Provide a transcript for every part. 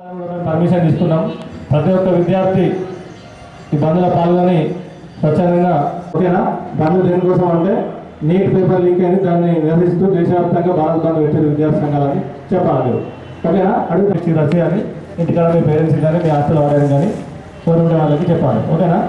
Permission తీసుకున్నాం ప్రతి ఒక్క విద్యార్థి ఈ బంద్లో పాల్గొని స్వచ్ఛందంగా ఓకేనా? బంద్ దేనికోసం అంటే నీట్ పేపర్ లీక్ అయింది దాన్ని నిరసిస్తూ దేశవ్యాప్తంగా భారత బంద్ పెట్టారు విద్యార్థి సంఘాలని చెప్పాలి. ఓకేనా? అడుగు వచ్చి రచయాన్ని ఇంటికాడ మీ పేరెంట్స్ కానీ మీ హాస్టల్ వాడని కానీ కోరుకునే వాళ్ళకి చెప్పాలి. ఓకేనా?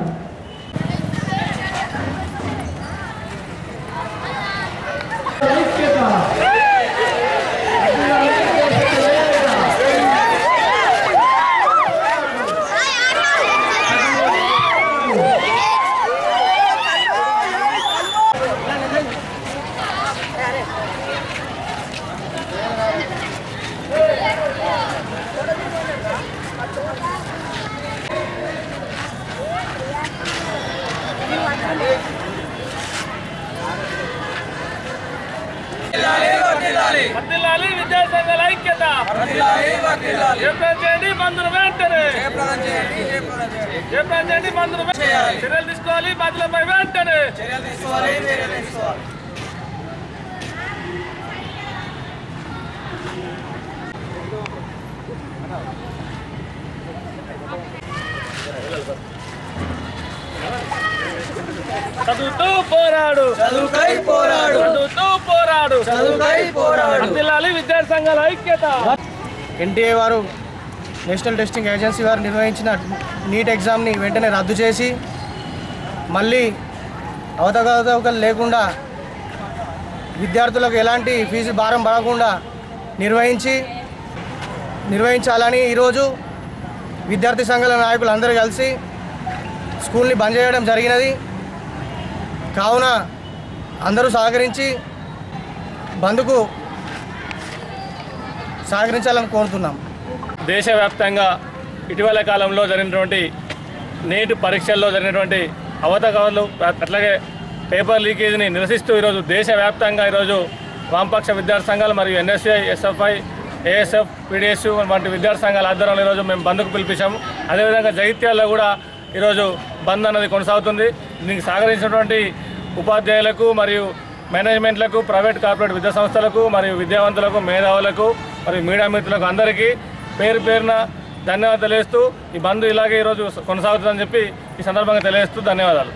వర్ధిల్లాలి విద్యాసంఘాల ఐక్యత. జయప్రదం చేయండి వెంటనే. జయప్రదం చేయండి. చర్యలు తీసుకోవాలి బాధ్యులపై వెంటనే. చదువుతూ పోరాడు. చదువుకై పోరాడు. చదువుతూ పోరాడు. చదువుకై పోరాడు. వర్ధిల్లాలి విద్యాసంఘాల ఐక్యత. ఎన్టీఏ వారు నేషనల్ టెస్టింగ్ ఏజెన్సీ వారు నిర్వహించిన నీట్ ఎగ్జామ్ని వెంటనే రద్దు చేసి మళ్ళీ అవతగవతవకలు లేకుండా విద్యార్థులకు ఎలాంటి ఫీజు భారం పడకుండా నిర్వహించి నిర్వహించాలని ఈరోజు విద్యార్థి సంఘాల నాయకులు అందరూ కలిసి స్కూల్ని బంద్ చేయడం జరిగినది. కావున అందరూ సహకరించి బంద్కు సహకరించాలని కోరుతున్నాం. దేశవ్యాప్తంగా ఇటీవల కాలంలో జరిగినటువంటి నేటి పరీక్షల్లో జరిగినటువంటి అవతకాలు అట్లాగే పేపర్ లీకేజీని నిరసిస్తూ ఈరోజు దేశవ్యాప్తంగా ఈరోజు వామపక్ష విద్యార్థి సంఘాలు మరియు ఎన్ఎస్ఐ ఎస్ఎఫ్ఐ ఏఎస్ఎఫ్ పీడిఎస్ వంటి విద్యార్థి సంఘాల ఆధ్వర్యంలో ఈరోజు మేము బంద్కు పిలిపించాము. అదేవిధంగా జగిత్యాల్లో కూడా ఈరోజు బంద్ అన్నది కొనసాగుతుంది. దీనికి సహకరించినటువంటి ఉపాధ్యాయులకు మరియు మేనేజ్మెంట్లకు ప్రైవేట్ కార్పొరేట్ విద్యా సంస్థలకు మరియు విద్యావంతులకు మేధావులకు మరియు మీడియా మిత్రులకు అందరికీ పేరు పేరున ధన్యవాదాలు తెలియజేస్తూ ఈ బంద్ ఇలాగే ఈరోజు కొనసాగుతుందని చెప్పి ఈ సందర్భంగా తెలియజేస్తూ ధన్యవాదాలు.